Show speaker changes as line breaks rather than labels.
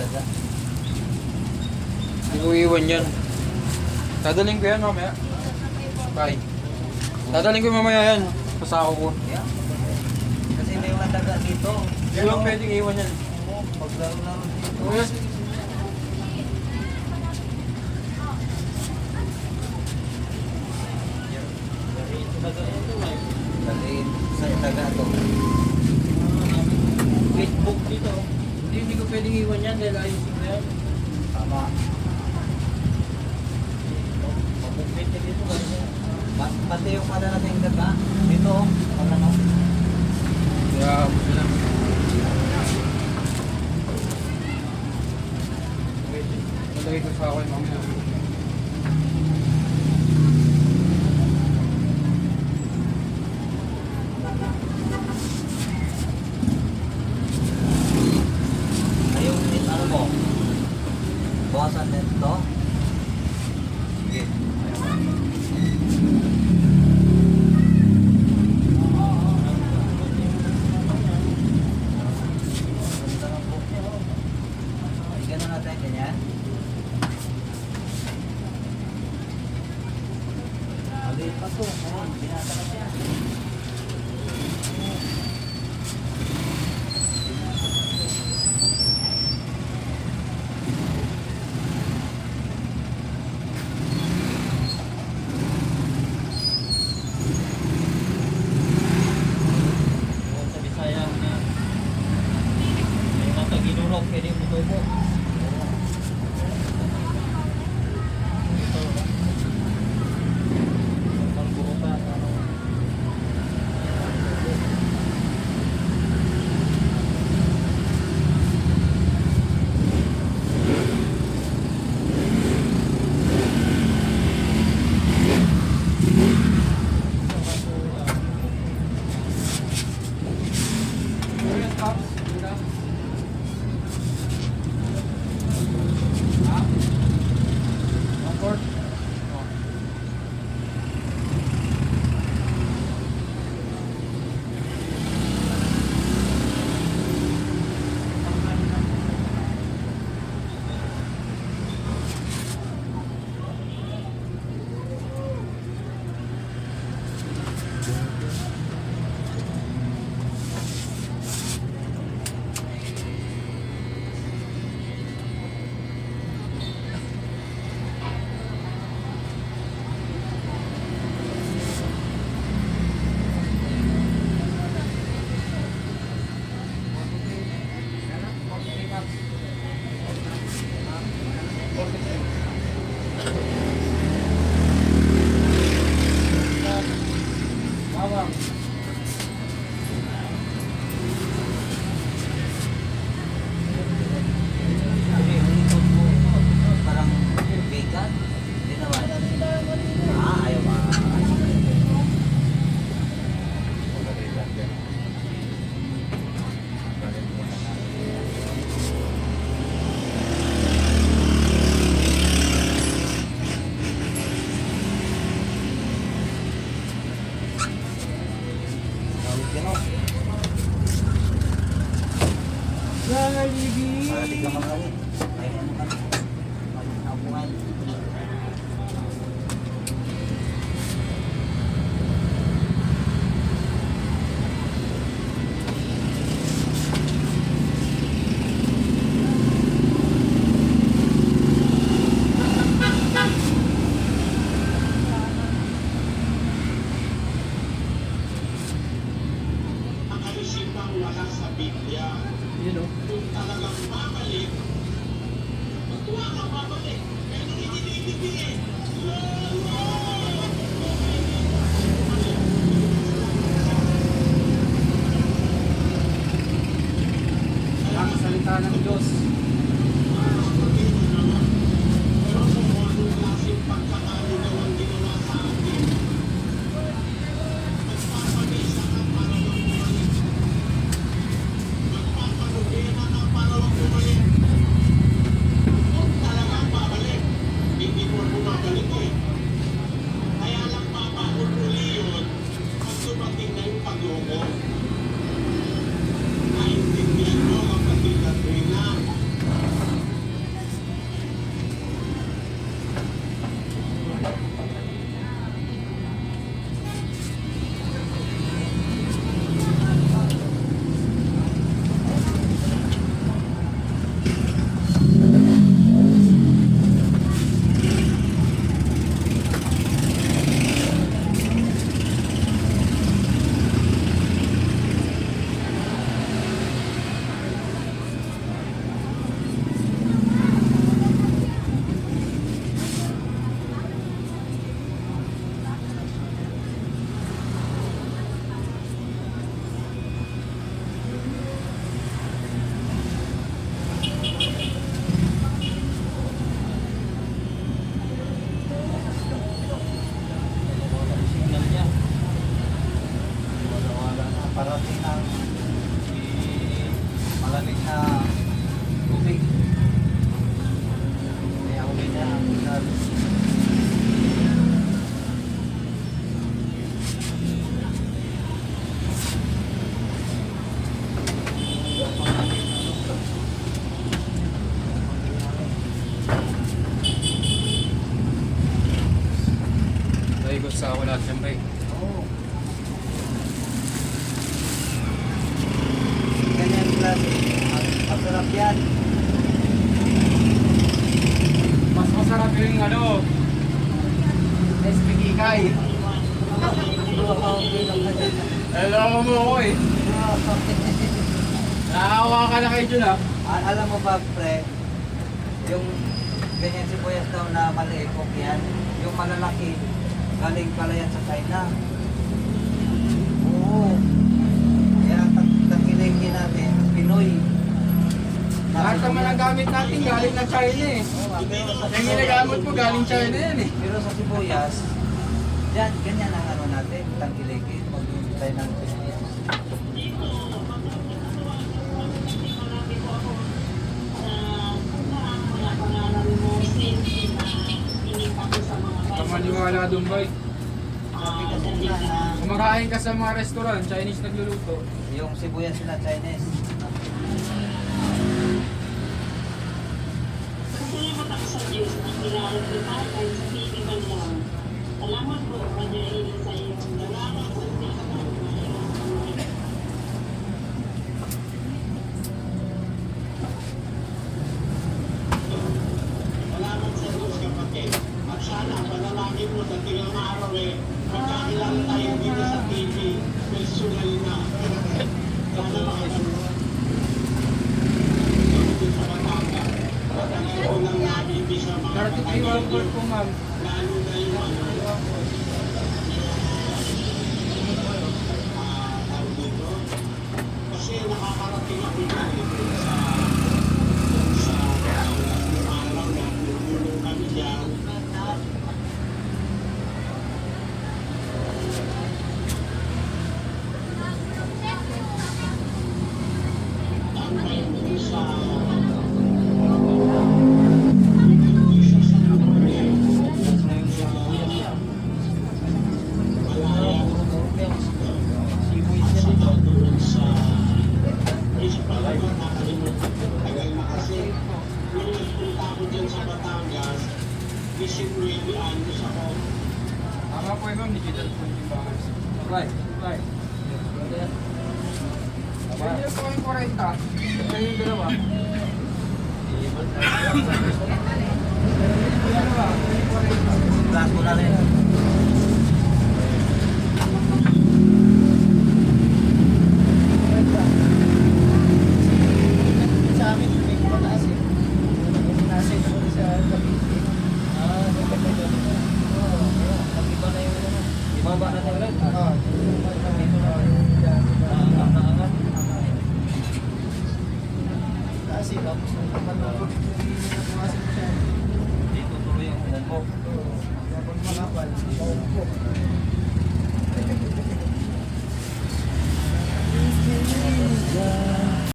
Dada.
Hindi ko iwan yan. Dadaling ko yan mamaya. Bye. Dadaling ko mamaya yan. Pasako ko.
Kasi may mga daga dito.
Hindi lang pwedeng iwan yan.
Pag laro-laro dito. Pati yung ano natin yung gaba. Dito, wala
na. Yeah, wala na. Nalagay ko sa.
Tawag
yan
oh. o.
Jollibee! Para tignan ka yung
ano, SPK Kai. Hello mo ako eh. Naawa ka na kay Jun ah.
Al- alam mo ba, pre, yung ganyan sibuyas daw na maliit, okay yan. Yung malalaki, galing pala yan sa China. Oo. Kaya tag tagilingin natin, Pinoy.
Lahat naman ang gamit natin galing na China eh. Yung ginagamit mo galing China yan eh.
Pero sa sibuyas, yan, ganyan ang ano natin, tangkiligin, mag-try ng sibuyas.
Ikaw maniwala doon
nila na
Kumakain ka sa mga restaurant, Chinese nagluluto.
yung sibuyas nila Chinese.
Ako sa Diyos na kilala ko
Bishop Ruby Andrews ako.
Tama po yun, digital po yung bakas. Right, right. Pwede po yung 40. Pwede yung dalawa. Pwede yung
dalawa. Pwede yung 40. Pwede yung 40.